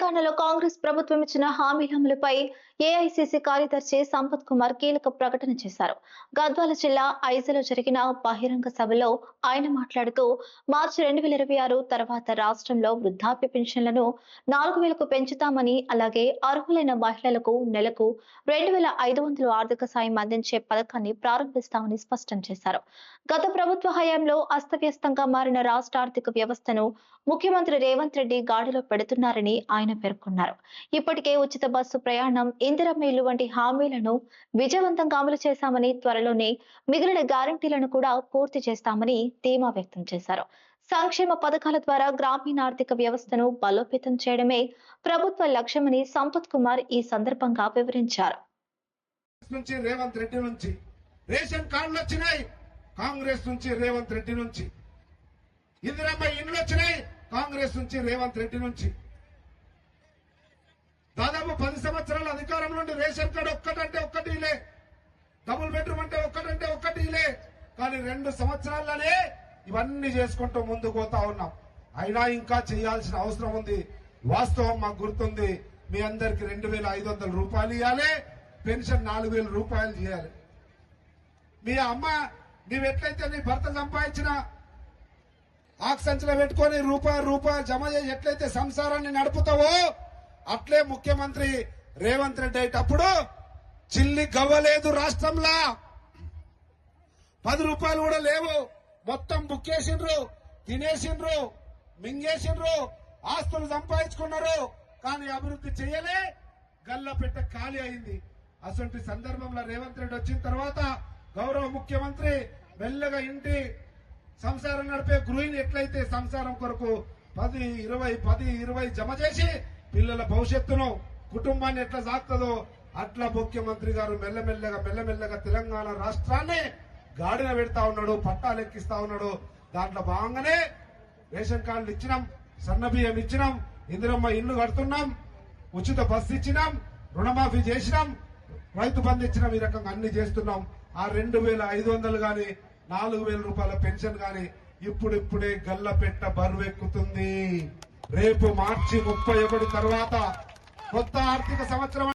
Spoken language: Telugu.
తెలంగాణలో కాంగ్రెస్ ప్రభుత్వం ఇచ్చిన హామీల అమలుపై ఏఐసిసి కార్యదర్శి సంపత్ కుమార్ కీలక ప్రకటన చేశారు. గద్వాల జిల్లా ఐజలో జరిగిన బహిరంగ సభలో ఆయన మాట్లాడుతూ మార్చి రెండు వేల ఇరవై ఆరు తర్వాత రాష్ట్రంలో వృద్ధాప్య పెన్షన్లను నాలుగు వేలకు పెంచుతామని అలాగే అర్హులైన మహిళలకు నెలకు రెండు వేల ఐదు వందల ఆర్థిక సాయం అందించే పథకాన్ని ప్రారంభిస్తామని స్పష్టం చేశారు. గత ప్రభుత్వ హయాంలో అస్తవ్యస్తంగా మారిన రాష్ట్ర ఆర్థిక వ్యవస్థను ముఖ్యమంత్రి రేవంత్ రెడ్డి గాడిలో పెడుతున్నారని ఆయన ఆయన పేర్కొన్నారు. ఇప్పటికే ఉచిత బస్సు ప్రయాణం ఇందిరమ్మ ఇల్లు వంటి హామీలను విజయవంతంగా అమలు చేశామని త్వరలోనే మిగిలిన గ్యారంటీలను కూడా పూర్తి చేస్తామని ధీమా వ్యక్తం చేశారు. సంక్షేమ పథకాల ద్వారా గ్రామీణ ఆర్థిక వ్యవస్థను బలోపేతం చేయడమే ప్రభుత్వ లక్ష్యమని సంపత్ కుమార్ ఈ సందర్భంగా వివరించారు. నుంచి రేవంత్ రెడ్డి నుంచి రేషన్ కార్డులు వచ్చినాయి. కాంగ్రెస్ నుంచి రేవంత్ రెడ్డి నుంచి. ఇందిరమ్మ ఇండ్లు వచ్చినాయి. కాంగ్రెస్ నుంచి రేవంత్ రెడ్డి నుంచి. దాదాపు పది సంవత్సరాల అధికారంలో నుండి రేషన్ కార్డు ఒక్కటంటే ఒక్కటి లే డబుల్ బెడ్రూమ్ అంటే ఒక్కటంటే ఒక్కటి లే కానీ రెండు సంవత్సరాల్లోనే ఇవన్నీ చేసుకుంటూ ముందుకు పోతా ఉన్నాం. అయినా ఇంకా చేయాల్సిన అవసరం ఉంది. వాస్తవం మాకు గుర్తుంది. మీ అందరికి రెండు వేల ఐదు వందల రూపాయలు ఇవ్వాలి పెన్షన్ నాలుగు వేల రూపాయలు చేయాలి. మీ అమ్మ నీవు ఎట్లయితే నీ భర్త సంపాదించిన ఆక్సంచలో పెట్టుకొని రూపాయి రూపాయి జమ చేసి ఎట్లయితే సంసారాన్ని నడుపుతావో అట్లే ముఖ్యమంత్రి రేవంత్ రెడ్డి అయ్యేటప్పుడు చిల్లి గవ్వలేదు రాష్ట్రంలో. పది రూపాయలు కూడా లేవు. మొత్తం బుక్కేసిండ్రు తినేసిండ్రు మింగేసిండ్రు ఆస్తులు సంపాదించుకున్నారు. కానీ అభివృద్ధి చేయలే. గల్ల పెట్ట ఖాళీ అయింది. అసలు సందర్భంలో రేవంత్ రెడ్డి వచ్చిన తర్వాత గౌరవ ముఖ్యమంత్రి మెల్లగా ఇంటి సంసారం నడిపే గృహిణి ఎట్లయితే సంసారం కొరకు పది ఇరవై పది ఇరవై జమ చేసి పిల్లల భవిష్యత్తును కుటుంబాన్ని ఎట్లా సాగుతుందో అట్లా ముఖ్యమంత్రి గారు మెల్లమెల్లగా మెల్లమెల్లగా తెలంగాణ రాష్ట్రాన్ని గాడిన పెడతా ఉన్నాడు పట్టాలు ఎక్కిస్తా ఉన్నాడు. దాంట్లో భాగంగానే రేషన్ కార్డులు ఇచ్చినాం సన్నబియ్యం ఇచ్చినాం ఇందిరమ్మ ఇల్లు కడుతున్నాం ఉచిత బస్సు ఇచ్చినాం రుణమాఫీ చేసినాం రైతు బంధు ఇచ్చినాం ఈ రకంగా అన్ని చేస్తున్నాం. ఆ రెండు వేల ఐదు వందలు గాని నాలుగు వేల రూపాయల పెన్షన్ గాని ఇప్పుడిప్పుడే గల్లపెట్ట బరువెక్కుతుంది. రేపు మార్చి ముప్పై ఒకటి తర్వాత కొత్త ఆర్థిక సంవత్సరం